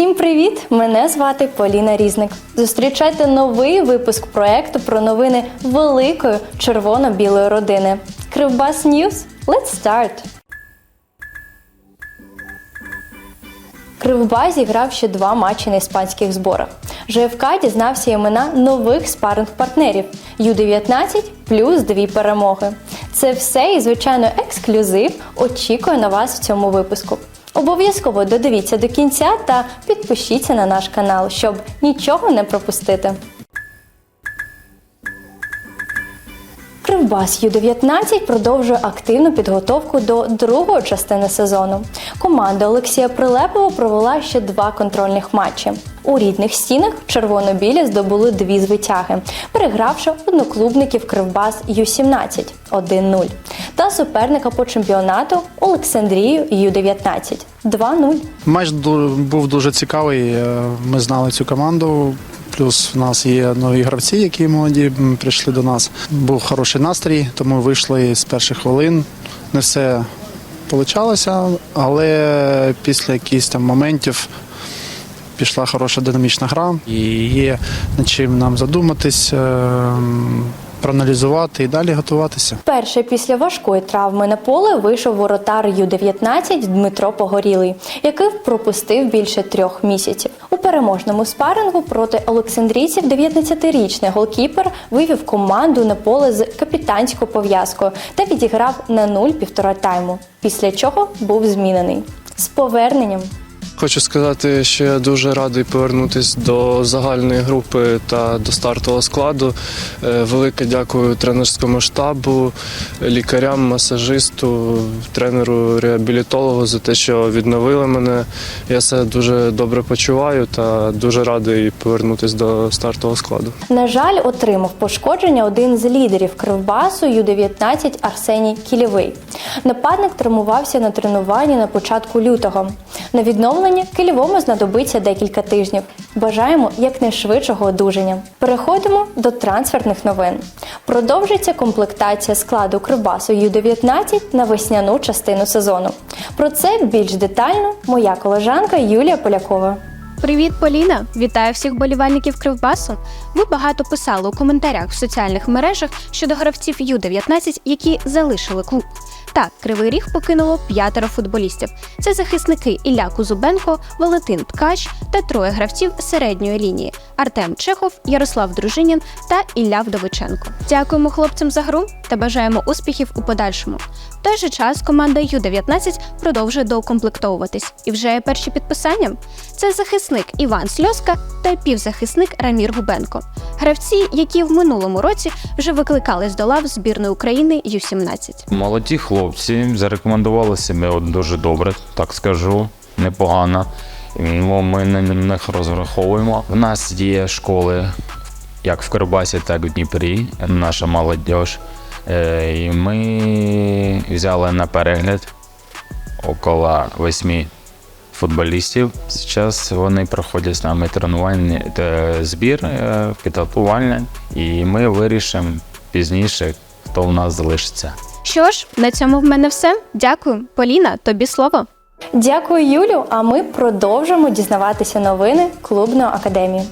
Всім привіт! Мене звати Поліна Різник. Зустрічайте новий випуск проекту про новини великої червоно-білої родини. Кривбас Ньюз. Let's start! Кривбас зіграв ще два матчі на іспанських зборах. ЖФК дізнався імена нових спаринг-партнерів Ю-19 плюс дві перемоги. Це все і, звичайно, ексклюзив очікує на вас в цьому випуску. Обов'язково додивіться до кінця та підпишіться на наш канал, щоб нічого не пропустити. Кривбас Ю-19 продовжує активну підготовку до другої частини сезону. Команда Олексія Прилепова провела ще два контрольних матчі. У рідних стінах червоно-білі здобули дві звитяги, перегравши одноклубників Кривбас Ю-17 1-0 та суперника по чемпіонату Олександрію Ю-19 2-0. Матч був дуже цікавий. е, Ми знали цю команду. Плюс в нас є нові гравці, які молоді прийшли до нас. Був хороший настрій, тому вийшли з перших хвилин. Не все вийшло, але після якихось там моментів пішла хороша динамічна гра. І є над чим нам задуматись, е, проаналізувати і далі готуватися. Перше після важкої травми на поле вийшов воротар Ю-19 Дмитро Погорілий, який пропустив більше трьох місяців. Переможному спарингу проти олександрійців 19-річний голкіпер вивів команду на поле з капітанською пов'язкою та відіграв на нуль півтора тайму, після чого був змінений. З поверненням Хочу сказати, що я дуже радий повернутися до загальної групи та до стартового складу. Е, Велике дякую тренерському штабу, лікарям, масажисту, тренеру реабілітологу за те, що відновили мене. Я себе дуже добре почуваю та дуже радий повернутися до стартового складу. На жаль, отримав пошкодження один з лідерів Кривбасу Ю-19 Арсеній Кілєвий. Нападник травмувався на тренуванні на початку лютого. На відновлення Кілєвому знадобиться декілька тижнів. Бажаємо якнайшвидшого одужання. Переходимо до трансферних новин. Продовжиться комплектація складу Кривбасу Ю-19 на весняну частину сезону. Про це більш детально моя колежанка Юлія Полякова. Привіт, Поліна! Вітаю всіх болівальників Кривбасу. Ви багато писали у коментарях в соціальних мережах щодо гравців Ю-19, які залишили клуб. Так, Кривий Ріг покинуло п'ятеро футболістів. Це захисники Ілля Кузубенко, Валентин Ткач та троє гравців середньої лінії: Артем Чехов, Ярослав Дружинін та Ілля Вдовиченко. Дякуємо хлопцям за гру та бажаємо успіхів у подальшому. В той же час команда Ю-19 продовжує доукомплектовуватись. І вже є перші підписання. Це захисник Іван Сльоска та півзахисник Рамір Губенко. Гравці, які в минулому році вже викликались до лав збірної України Ю-17. Молоді хлопці зарекомендували себе от дуже добре, так скажу, непогано. Ну, Ми на них розраховуємо. В нас є школи як в Кирбасі, так і в Дніпрі, наша молодь. Е, І ми взяли на перегляд около восьми футболістів. Зараз вони проходять з нами тренувальний е, збір, е, підготувальний, і ми вирішимо пізніше, хто в нас залишиться. Що ж, на цьому в мене все. Дякую. Поліна, тобі слово. Дякую, Юлю. А ми продовжимо дізнаватися новини клубної академії.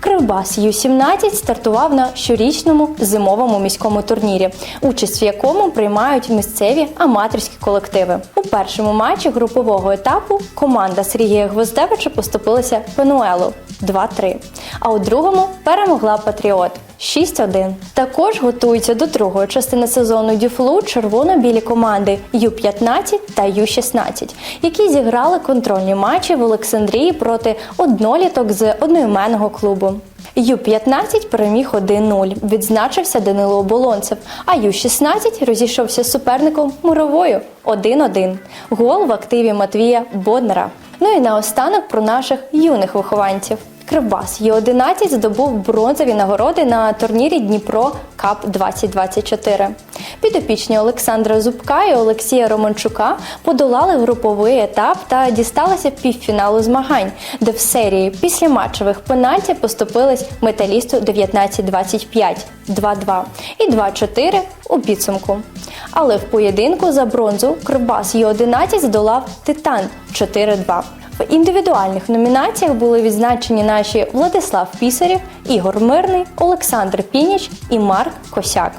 Кривбас Ю-17 стартував на щорічному зимовому міському турнірі, участь в якому приймають місцеві аматорські колективи. У першому матчі групового етапу команда Сергія Гвоздевича поступилася Пенуелу 2-3, а у другому перемогла Патріот 6-1. Також готуються до другої частини сезону Дюфлу червоно-білі команди Ю-15 та Ю-16, які зіграли контрольні матчі в Олександрії проти одноліток з одноіменного клубу. Ю-15 переміг 1-0, відзначився Данило Оболонцев, а Ю-16 розійшовся з суперником Муровою 1-1. Гол в активі Матвія Боднара. Ну і наостанок про наших юних вихованців. Кривбас Ю-11 здобув бронзові нагороди на турнірі Дніпро Кап 2024. Підопічні Олександра Зубка і Олексія Романчука подолали груповий етап та дісталися півфіналу змагань, де в серії після матчевих пенальті поступились металісту 19-25 2-2 і 2-4 у підсумку. Але в поєдинку за бронзу Кривбас Ю-11 здолав Титан 4-2. В індивідуальних номінаціях були відзначені наші Владислав Пісарєв, Ігор Мирний, Олександр Пініч і Марк Косяк.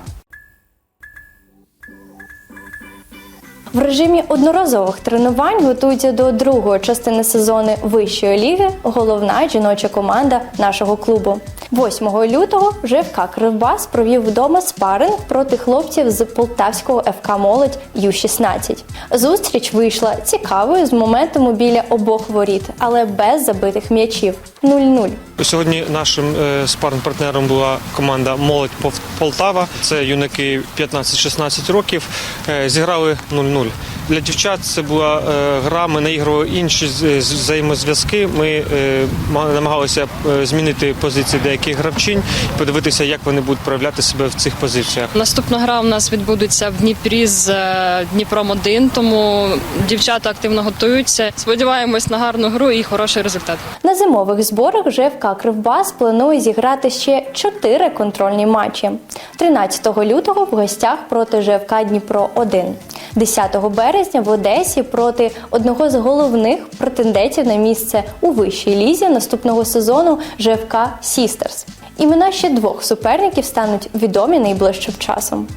В режимі одноразових тренувань готується до другої частини сезону вищої ліги головна жіноча команда нашого клубу. 8 лютого ЖФК Кривбас провів вдома спаринг проти хлопців з полтавського ФК Молодь Ю-16. Зустріч вийшла цікавою з моментами біля обох воріт, але без забитих м'ячів 0-0. Сьогодні нашим е, спарним партнером була команда Молодь Полтава. Це юнаки 15-16 років. Е, Зіграли 0-0. Для дівчат це була е, гра. Ми наігрували інші з- взаємозв'язки. Ми е, ма- намагалися е, змінити позиції деяких гравчинь, подивитися, як вони будуть проявляти себе в цих позиціях. Наступна гра у нас відбудеться в Дніпрі з е, Дніпром 1 тому дівчата активно готуються. Сподіваємось на гарну гру і хороший результат. На зимових зборах ЖФК Кривбас планує зіграти ще чотири контрольні матчі. 13 лютого в гостях проти ЖФК Дніпро 1 10 березня в Одесі проти одного з головних претендентів на місце у вищій лізі наступного сезону ЖФК Сістерс. Імена ще двох суперників стануть відомі найближчим часом.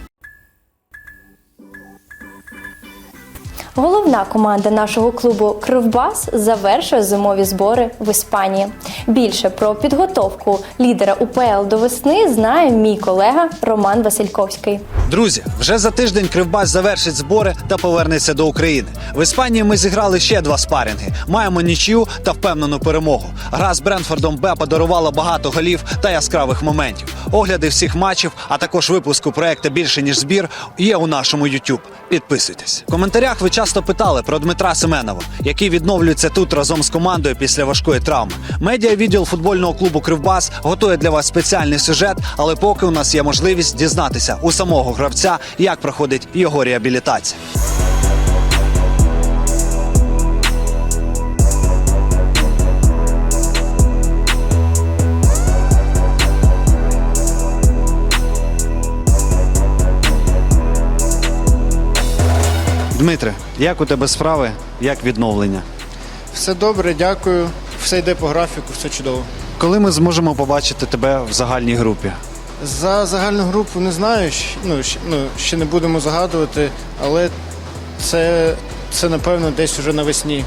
Головна команда нашого клубу Кривбас завершує зимові збори в Іспанії. Більше про підготовку лідера УПЛ до весни знає мій колега Роман Васильковський. Друзі, вже за тиждень Кривбас завершить збори та повернеться до України. В Іспанії ми зіграли ще два спаринги. Маємо нічию та впевнену перемогу. Гра з Бренфордом Б подарувала багато голів та яскравих моментів. Огляди всіх матчів, а також випуску проекту більше ніж збір є у нашому YouTube. Підписуйтесь. В коментарях ви часто питали про Дмитра Семенова, який відновлюється тут разом з командою після важкої травми. Медіа відділ футбольного клубу Кривбас готує для вас спеціальний сюжет, але поки у нас є можливість дізнатися у самого гравця, як проходить його реабілітація. Дмитре, як у тебе справи? Як відновлення? Все добре, дякую. Все йде по графіку, все чудово. Коли ми зможемо побачити тебе в загальній групі? За загальну групу не знаю, щ- ну, щ- ну, ще не будемо загадувати, але це, це напевно десь уже навесні.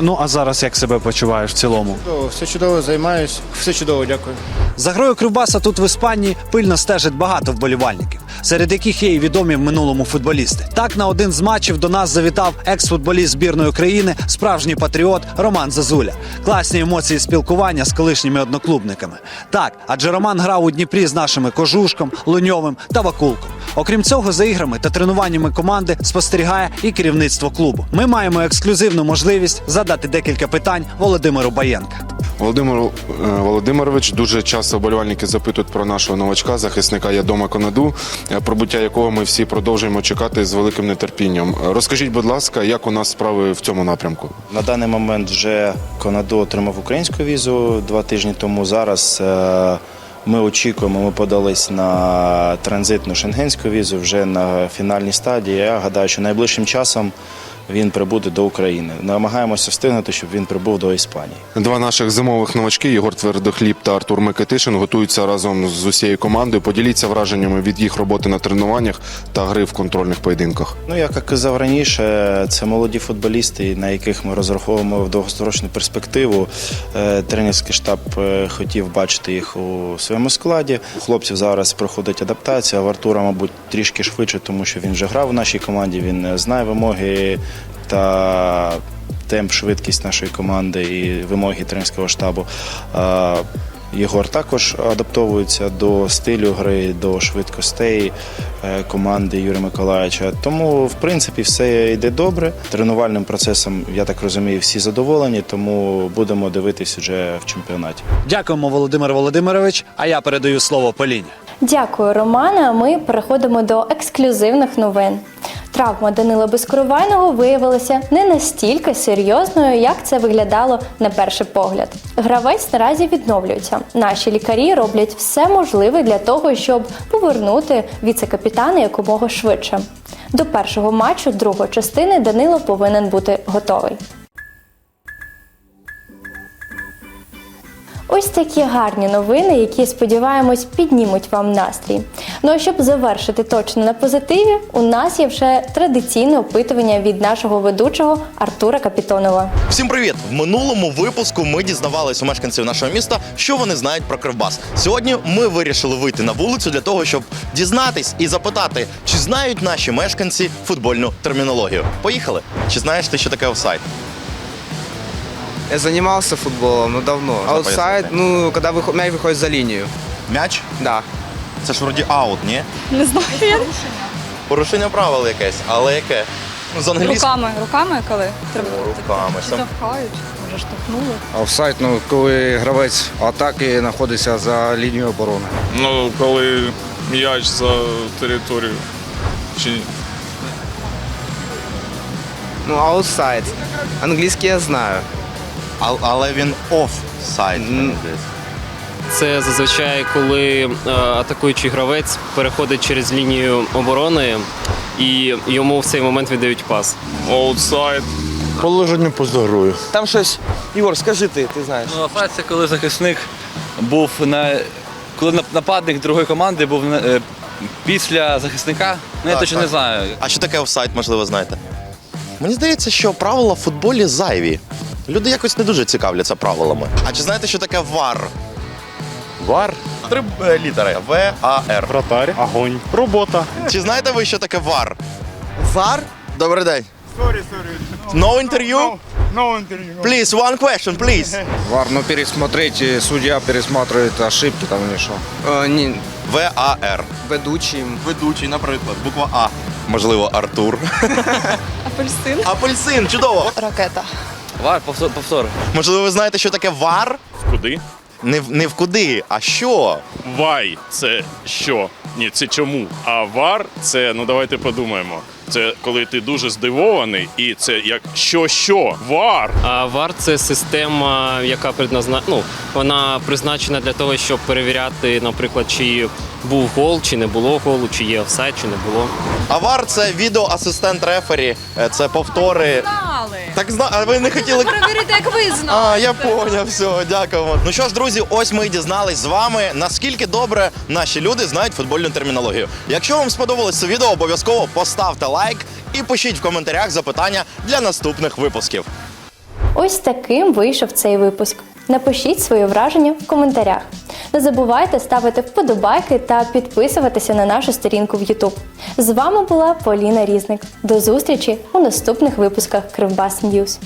Ну а зараз як себе почуваєш в цілому? Чудово, все чудово, займаюсь. Все чудово, дякую. За грою Кривбаса тут в Іспанії пильно стежить багато вболівальників, серед яких є і відомі в минулому футболісти. Так на один з матчів до нас завітав екс-футболіст збірної України, справжній патріот Роман Зазуля. Класні емоції спілкування з колишніми одноклубниками. Так, адже Роман грав у Дніпрі з нашими Кожушком, Луньовим та Вакулком. Окрім цього, за іграми та тренуваннями команди спостерігає і керівництво клубу. Ми маємо ексклюзивну можливість задати декілька питань Володимиру Баєнка. Володимир е, Володимирович дуже часто вболівальники запитують про нашого новачка, захисника Ядома Конаду, е, пробуття якого ми всі продовжуємо чекати з великим нетерпінням. Розкажіть, будь ласка, як у нас справи в цьому напрямку? На даний момент вже Конаду отримав українську візу два тижні тому. Зараз е, ми очікуємо, ми подались на транзитну шенгенську візу вже на фінальній стадії. Я гадаю, що найближчим часом він прибуде до України. Намагаємося встигнути, щоб він прибув до Іспанії. Два наших зимових новачки Єгор Твердохліб та Артур Микитишин готуються разом з усією командою. Поділіться враженнями від їх роботи на тренуваннях та гри в контрольних поєдинках. Ну, як казав раніше, це молоді футболісти, на яких ми розраховуємо в довгострочну перспективу. Е, Тренерський штаб е, хотів бачити їх у своєму складі. У хлопців зараз проходить адаптація. В Артура, мабуть, трішки швидше, тому що він вже грав у нашій команді, він е, знає вимоги та темп, швидкість нашої команди і вимоги тренерського штабу. Єгор також адаптовується до стилю гри, до швидкостей е, команди Юрія Миколаївича. Тому, в принципі, все йде добре. Тренувальним процесом, я так розумію, всі задоволені, тому будемо дивитись вже в чемпіонаті. Дякуємо, Володимир Володимирович. А я передаю слово Поліні. Дякую, Романе. Ми переходимо до ексклюзивних новин. Травма Данила Безкоровайного виявилася не настільки серйозною, як це виглядало на перший погляд. Гравець наразі відновлюється. Наші лікарі роблять все можливе для того, щоб повернути віце-капітана якомога швидше. До першого матчу другої частини Данило повинен бути готовий. Ось такі гарні новини, які сподіваємось піднімуть вам настрій. Ну а щоб завершити точно на позитиві, у нас є вже традиційне опитування від нашого ведучого Артура Капітонова. Всім привіт! В минулому випуску ми дізнавалися у мешканців нашого міста, що вони знають про Кривбас. Сьогодні ми вирішили вийти на вулицю для того, щоб дізнатись і запитати, чи знають наші мешканці футбольну термінологію. Поїхали! Чи знаєш ти, що таке офсайд? Я занимался футболом, но давно. Аутсайд, ну, когда выход, мяч выходит за линию. М'яч? Да. Це ж вроді аут, ні? Не знаю. Порушення. Порушення правил якесь, але яке? Ну, з англійської. Руками, руками коли треба Руками. Сам- штовхають, може штовхнули. Офсайд, ну, коли гравець атаки знаходиться за лінією оборони. Ну, коли м'яч за територію. Чи ні? Ну, аутсайд. Англійський я знаю. А- але він офсайд. Це зазвичай, коли е, атакуючий гравець переходить через лінію оборони і йому в цей момент віддають пас. Оутсайд. Положення поза грою. Там щось. Ігор, скажи ти, ти знаєш. Ну, офсайд це коли захисник був на. Коли нападник другої команди був на- е, після захисника, ну я Так, точно так. не знаю. А що таке офсайд, можливо, знаєте? Мені здається, що правила в футболі зайві. Люди якось не дуже цікавляться правилами. А чи знаєте, що таке ВАР? Вар. Три е, літери В А Р. Вратарь, огонь, робота. Чи знаєте ви, що таке ВАР? ВАР? Добрий день. Sorry, sorry. No interview? No interview. Please, one question, please. Вар, ну пересмотреть, и судья пересматривает ошибки там или що. Е, ні, В А Р. ведучим. Ведучий, наприклад, буква А. Можливо, Артур. Апельсин. Апельсин, чудово. Ракета. Вар, повтор. повтор. Можливо, ви знаєте, що таке ВАР? Куди? Не, в- не в куди, а що? Вай це що? Ні, це чому? А вар це, ну давайте подумаємо. Це коли ти дуже здивований, і це як що що? Вар. А ВАР це система, яка предназна... ну, вона призначена для того, щоб перевіряти, наприклад, чи був гол, чи не було голу, чи є офсайд, чи не було. А ВАР це відеоасистент рефері, е, це повтори. Так зна, а ви не хотіли. Перевірити, як ви знали. А, я поняв, все, дякуємо. Ну що ж, друзі, ось ми і дізнались з вами, наскільки добре наші люди знають футбольну термінологію. Якщо вам сподобалось це відео, обов'язково поставте лайк і пишіть в коментарях запитання для наступних випусків. Ось таким вийшов цей випуск. Напишіть свої враження в коментарях. Не забувайте ставити вподобайки та підписуватися на нашу сторінку в YouTube. З вами була Поліна Різник. До зустрічі у наступних випусках Кривбас Ньюз.